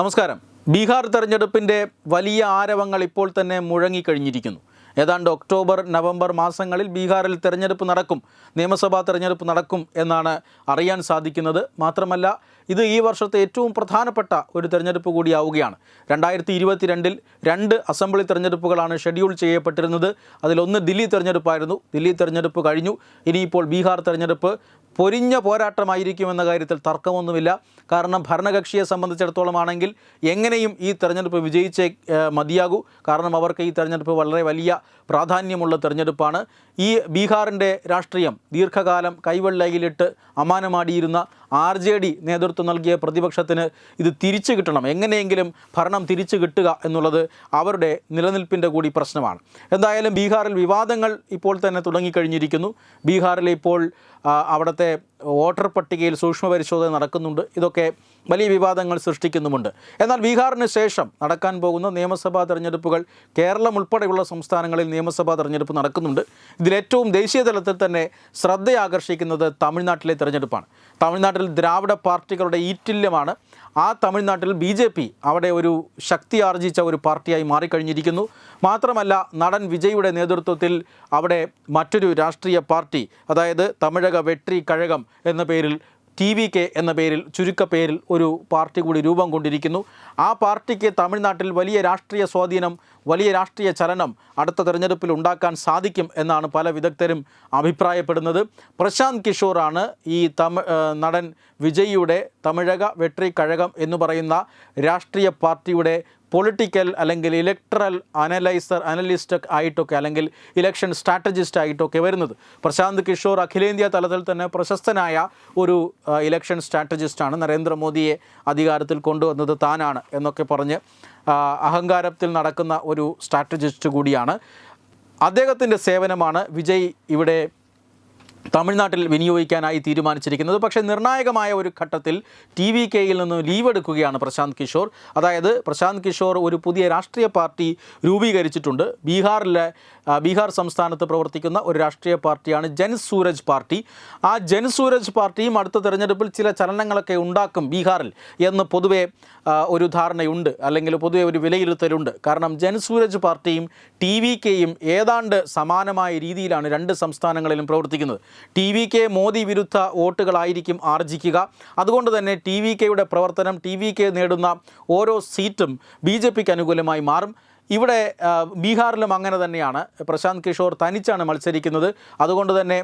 നമസ്കാരം. ബീഹാർ തെരഞ്ഞെടുപ്പിന്റെ വലിയ ആരവങ്ങൾ ഇപ്പോൾ തന്നെ മുഴങ്ങിക്കഴിഞ്ഞിരിക്കുന്നു. ഏതാണ്ട് ഒക്ടോബർ നവംബർ മാസങ്ങളിൽ ബീഹാറിൽ തെരഞ്ഞെടുപ്പ് നടക്കും നിയമസഭാ തെരഞ്ഞെടുപ്പ് നടക്കും എന്നാണ് അറിയാൻ സാധിക്കുന്നത്. മാത്രമല്ല ഇത് ഈ വർഷത്തെ ഏറ്റവും പ്രധാനപ്പെട്ട ഒരു തെരഞ്ഞെടുപ്പ് കൂടിയാവുകയാണ്. രണ്ടായിരത്തി ഇരുപത്തിരണ്ടിൽ രണ്ട് അസംബ്ലി തെരഞ്ഞെടുപ്പുകളാണ് ഷെഡ്യൂൾ ചെയ്യപ്പെട്ടിരുന്നത്. അതിലൊന്ന് ദില്ലി തെരഞ്ഞെടുപ്പായിരുന്നു. ദില്ലി തെരഞ്ഞെടുപ്പ് കഴിഞ്ഞു. ഇനിയിപ്പോൾ ബീഹാർ തെരഞ്ഞെടുപ്പ് പൊരിഞ്ഞ പോരാട്ടമായിരിക്കുമെന്ന കാര്യത്തിൽ തർക്കമൊന്നുമില്ല. കാരണം ഭരണകക്ഷിയെ സംബന്ധിച്ചിടത്തോളം ആണെങ്കിൽ എങ്ങനെയും ഈ തെരഞ്ഞെടുപ്പ് വിജയിച്ചേ മതിയാകൂ. കാരണം അവർക്ക് ഈ തെരഞ്ഞെടുപ്പ് വളരെ വലിയ പ്രാധാന്യമുള്ള തെരഞ്ഞെടുപ്പാണ്. ഈ ബീഹാറിന്റെ രാഷ്ട്രീയം ദീർഘകാലം കൈവെള്ളയിലിട്ട് അമാനമാടിയിരുന്ന ആർ ജെ ഡി നേതൃത്വം നൽകിയ പ്രതിപക്ഷത്തിന് ഇത് തിരിച്ചു കിട്ടണം. എങ്ങനെയെങ്കിലും ഭരണം തിരിച്ചു കിട്ടുക എന്നുള്ളത് അവരുടെ നിലനിൽപ്പിന്റെ കൂടി പ്രശ്നമാണ്. എന്തായാലും ബീഹാറിൽ വിവാദങ്ങൾ ഇപ്പോൾ തന്നെ തുടങ്ങിക്കഴിഞ്ഞിരിക്കുന്നു. ബീഹാറിൽ ഇപ്പോൾ അവിടുത്തെ വോട്ടർ പട്ടികയിൽ സൂക്ഷ്മ പരിശോധന നടക്കുന്നുണ്ട്. ഇതൊക്കെ വലിയ വിവാദങ്ങൾ സൃഷ്ടിക്കുന്നുമുണ്ട്. എന്നാൽ ബീഹാറിന് ശേഷം നടക്കാൻ പോകുന്ന നിയമസഭാ തെരഞ്ഞെടുപ്പുകൾ കേരളം ഉൾപ്പെടെയുള്ള സംസ്ഥാനങ്ങളിൽ നിയമസഭാ തെരഞ്ഞെടുപ്പ് നടക്കുന്നുണ്ട്. ഇതിലേറ്റവും ദേശീയ തലത്തിൽ തന്നെ ശ്രദ്ധയാകർഷിക്കുന്നത് തമിഴ്നാട്ടിലെ തെരഞ്ഞെടുപ്പാണ്. തമിഴ്നാട്ടിൽ ദ്രാവിഡ പാർട്ടികളുടെ ഈറ്റില്യമാണ്. ആ തമിഴ്നാട്ടിൽ ബി ജെ പി അവിടെ ഒരു ശക്തി ആർജിച്ച ഒരു പാർട്ടിയായി മാറിക്കഴിഞ്ഞിരിക്കുന്നു. മാത്രമല്ല നടൻ വിജയുടെ നേതൃത്വത്തിൽ അവിടെ മറ്റൊരു രാഷ്ട്രീയ പാർട്ടി അതായത് തമിഴക വെട്രി കഴകം എന്ന പേരിൽ ടി വി കെ എന്ന പേരിൽ ചുരുക്കപ്പേരിൽ ഒരു പാർട്ടി കൂടി രൂപം കൊണ്ടിരിക്കുന്നു. ആ പാർട്ടിക്ക് തമിഴ്നാട്ടിൽ വലിയ രാഷ്ട്രീയ സ്വാധീനം വലിയ രാഷ്ട്രീയ ചലനം അടുത്ത തെരഞ്ഞെടുപ്പിൽ ഉണ്ടാക്കാൻ സാധിക്കും എന്നാണ് പല വിദഗ്ധരും അഭിപ്രായപ്പെടുന്നത്. പ്രശാന്ത് കിഷോറാണ് ഈ തമ നടൻ വിജയിയുടെ തമിഴക വെട്രി കഴകം എന്ന് പറയുന്ന രാഷ്ട്രീയ പാർട്ടിയുടെ പൊളിറ്റിക്കൽ അല്ലെങ്കിൽ ഇലക്ട്രൽ അനലൈസർ അനലിസ്റ്റ് ആയിട്ടൊക്കെ അല്ലെങ്കിൽ ഇലക്ഷൻ സ്ട്രാറ്റജിസ്റ്റ് ആയിട്ടൊക്കെ വരുന്നത്. പ്രശാന്ത് കിഷോർ അഖിലേന്ത്യാ തലത്തിൽ തന്നെ പ്രശസ്തനായ ഒരു ഇലക്ഷൻ സ്ട്രാറ്റജിസ്റ്റാണ് നരേന്ദ്രമോദിയെ അധികാരത്തിൽ കൊണ്ടുവന്നത് താനാണ് എന്നൊക്കെ പറഞ്ഞ് അഹങ്കാരത്തിൽ നടക്കുന്ന ഒരു സ്ട്രാറ്റജിസ്റ്റ് കൂടിയാണ്. അദ്ദേഹത്തിന്റെ സേവനമാണ് വിജയ് ഇവിടെ തമിഴ്നാട്ടിൽ വിനിയോഗിക്കാനായി തീരുമാനിച്ചിരിക്കുന്നത്. പക്ഷേ നിർണായകമായ ഒരു ഘട്ടത്തിൽ ടി വി കെയിൽ നിന്ന് ലീവ് എടുക്കുകയാണ് പ്രശാന്ത് കിഷോർ. അതായത് പ്രശാന്ത് കിഷോർ ഒരു പുതിയ രാഷ്ട്രീയ പാർട്ടി രൂപീകരിച്ചിട്ടുണ്ട്. ബീഹാറിലെ ബീഹാർ സംസ്ഥാനത്ത് പ്രവർത്തിക്കുന്ന ഒരു രാഷ്ട്രീയ പാർട്ടിയാണ് ജൻ സൂരജ് പാർട്ടി. ആ ജൻ സൂരജ് പാർട്ടിയും അടുത്ത തെരഞ്ഞെടുപ്പിൽ ചില ചലനങ്ങളൊക്കെ ഉണ്ടാക്കും ബീഹാറിൽ എന്ന് പൊതുവെ ഒരു ധാരണയുണ്ട്. അല്ലെങ്കിൽ പൊതുവെ ഒരു വിലയിരുത്തലുണ്ട്. കാരണം ജൻ സൂരജ് പാർട്ടിയും ടി വി കെയും ഏതാണ്ട് സമാനമായ രീതിയിലാണ് രണ്ട് സംസ്ഥാനങ്ങളിലും പ്രവർത്തിക്കുന്നത്. ടി വി കെ മോദി വിരുദ്ധ വോട്ടുകളായിരിക്കും ആർജിക്കുക. അതുകൊണ്ട് തന്നെ ടി വി കെയുടെ പ്രവർത്തനം ടി വി കെ നേടുന്ന ഓരോ സീറ്റും ബി ജെ പിക്ക് അനുകൂലമായി മാറും. ഇവിടെ ബീഹാറിലും അങ്ങനെ തന്നെയാണ്. പ്രശാന്ത് കിഷോർ തനിച്ചാണ് മത്സരിക്കുന്നത്. അതുകൊണ്ട് തന്നെ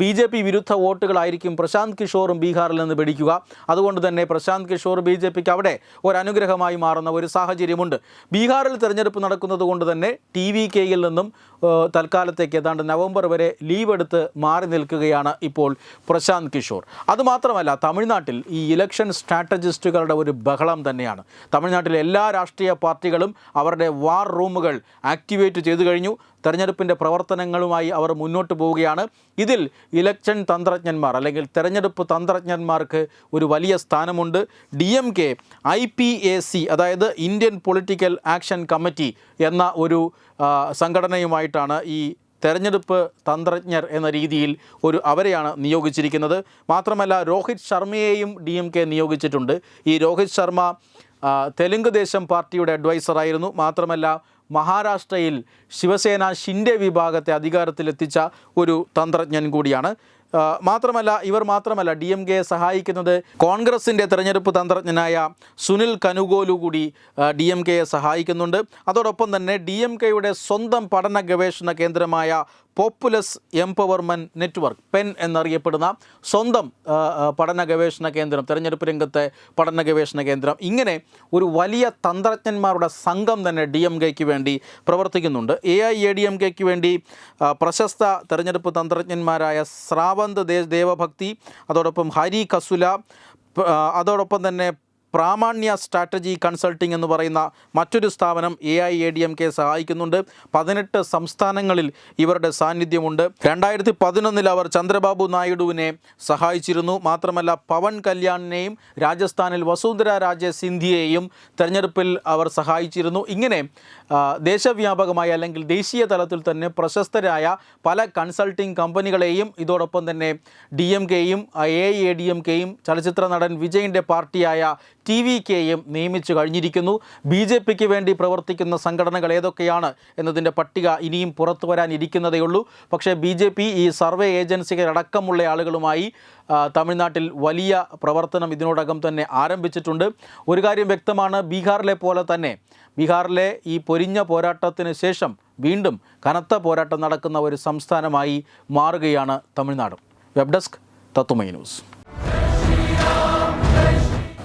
ബി ജെ പി വിരുദ്ധ വോട്ടുകളായിരിക്കും പ്രശാന്ത് കിഷോറും ബീഹാറിൽ നിന്ന് പിടിക്കുക. അതുകൊണ്ട് തന്നെ പ്രശാന്ത് കിഷോർ ബി ജെ പിക്ക് അവിടെ ഒരു അനുഗ്രഹമായി മാറുന്ന ഒരു സാഹചര്യമുണ്ട്. ബീഹാറിൽ തിരഞ്ഞെടുപ്പ് നടക്കുന്നത് കൊണ്ട് തന്നെ ടി വി കെയിൽ നിന്നും തൽക്കാലത്തേക്ക് ഏതാണ്ട് നവംബർ വരെ ലീവ് എടുത്ത് മാറി നിൽക്കുകയാണ് ഇപ്പോൾ പ്രശാന്ത് കിഷോർ. അതുമാത്രമല്ല തമിഴ്നാട്ടിൽ ഈ ഇലക്ഷൻ സ്ട്രാറ്റജിസ്റ്റുകളുടെ ഒരു ബഹളം തന്നെയാണ്. തമിഴ്നാട്ടിലെ എല്ലാ രാഷ്ട്രീയ പാർട്ടികളും അവരുടെ വാർ റൂമുകൾ ആക്ടിവേറ്റ് ചെയ്തു കഴിഞ്ഞു. തെരഞ്ഞെടുപ്പിന്റെ പ്രവർത്തനങ്ങളുമായി അവർ മുന്നോട്ട് പോവുകയാണ്. ഇതിൽ ഇലക്ഷൻ തന്ത്രജ്ഞന്മാർ അല്ലെങ്കിൽ തെരഞ്ഞെടുപ്പ് തന്ത്രജ്ഞന്മാർക്ക് ഒരു വലിയ സ്ഥാനമുണ്ട്. D M K I P A C അതായത് ഇന്ത്യൻ പൊളിറ്റിക്കൽ ആക്ഷൻ കമ്മിറ്റി എന്ന ഒരു സംഘടനയുമായിട്ടാണ് ഈ തെരഞ്ഞെടുപ്പ് തന്ത്രജ്ഞർ എന്ന രീതിയിൽ ഒരു അവരെയാണ് നിയോഗിച്ചിരിക്കുന്നത്. മാത്രമല്ല രോഹിത് ശർമ്മയെയും ഡി എം കെ നിയോഗിച്ചിട്ടുണ്ട്. ഈ രോഹിത് ശർമ്മ തെലുങ്ക് ദേശം പാർട്ടിയുടെ അഡ്വൈസറായിരുന്നു മാത്രമല്ല മഹാരാഷ്ട്രയിൽ ശിവസേന ഷിൻഡെ വിഭാഗത്തെ അധികാരത്തിലെത്തിച്ച ഒരു തന്ത്രജ്ഞൻ കൂടിയാണ്. മാത്രമല്ല ഇവർ മാത്രമല്ല ഡി എം കെയെ സഹായിക്കുന്നത് കോൺഗ്രസിന്റെ തെരഞ്ഞെടുപ്പ് തന്ത്രജ്ഞനായ സുനിൽ കനുഗോലു കൂടി ഡി എം കെയെ സഹായിക്കുന്നുണ്ട്. അതോടൊപ്പം തന്നെ ഡി എം കെയുടെ സ്വന്തം പഠന ഗവേഷണ കേന്ദ്രമായ പോപ്പുലസ് എംപവർമെന്റ് നെറ്റ്വർക്ക് പെൻ എന്നറിയപ്പെടുന്ന സ്വന്തം പഠന ഗവേഷണ കേന്ദ്രം തെരഞ്ഞെടുപ്പ് രംഗത്തെ പഠന ഗവേഷണ കേന്ദ്രം. ഇങ്ങനെ ഒരു വലിയ തന്ത്രജ്ഞന്മാരുടെ സംഘം തന്നെ ഡി എം കെക്ക് വേണ്ടി പ്രവർത്തിക്കുന്നുണ്ട്. A I A D M കെക്ക് വേണ്ടി പ്രശസ്ത തെരഞ്ഞെടുപ്പ് തന്ത്രജ്ഞന്മാരായ ശ്രാവന്ത് ദേ ദേവഭക്തി അതോടൊപ്പം ഹരി കസുല അതോടൊപ്പം തന്നെ പ്രാമാണ്യ സ്ട്രാറ്റജി കൺസൾട്ടിംഗ് എന്ന് പറയുന്ന മറ്റൊരു സ്ഥാപനം A I A D M K സഹായിക്കുന്നുണ്ട്. പതിനെട്ട് സംസ്ഥാനങ്ങളിൽ ഇവരുടെ സാന്നിധ്യമുണ്ട്. രണ്ടായിരത്തി പതിനൊന്നിൽ അവർ ചന്ദ്രബാബു നായിഡുവിനെ സഹായിച്ചിരുന്നു. മാത്രമല്ല പവൻ കല്യാണിനെയും രാജസ്ഥാനിൽ വസുന്ധര രാജ സിന്ധ്യയെയും തെരഞ്ഞെടുപ്പിൽ അവർ സഹായിച്ചിരുന്നു. ഇങ്ങനെ ദേശവ്യാപകമായി അല്ലെങ്കിൽ ദേശീയ തലത്തിൽ തന്നെ പ്രശസ്തരായ പല കൺസൾട്ടിംഗ് കമ്പനികളെയും ഇതോടൊപ്പം തന്നെ ഡി എം കെയും A I A D M കെയും ചലച്ചിത്ര നടൻ വിജയിന്റെ പാർട്ടിയായ ടി വി കെയും നിയമിച്ചു കഴിഞ്ഞിരിക്കുന്നു. ബി ജെ പിക്ക് വേണ്ടി പ്രവർത്തിക്കുന്ന സംഘടനകൾ ഏതൊക്കെയാണ് എന്നതിന്റെ പട്ടിക ഇനിയും പുറത്തു വരാനിരിക്കുന്നതേ ഉള്ളൂ. പക്ഷേ ബി ജെ പി ഈ സർവേ ഏജൻസികളടക്കമുള്ള ആളുകളുമായി തമിഴ്നാട്ടിൽ വലിയ പ്രവർത്തനം ഇതിനോടകം തന്നെ ആരംഭിച്ചിട്ടുണ്ട്. ഒരു കാര്യം വ്യക്തമാണ് ബീഹാറിലെ പോലെ തന്നെ ബീഹാറിലെ ഈ പൊരിഞ്ഞ പോരാട്ടത്തിന് ശേഷം വീണ്ടും കനത്ത പോരാട്ടം നടക്കുന്ന ഒരു സംസ്ഥാനമായി മാറുകയാണ് Tamil Nadu. Web desk Tattvamayi news.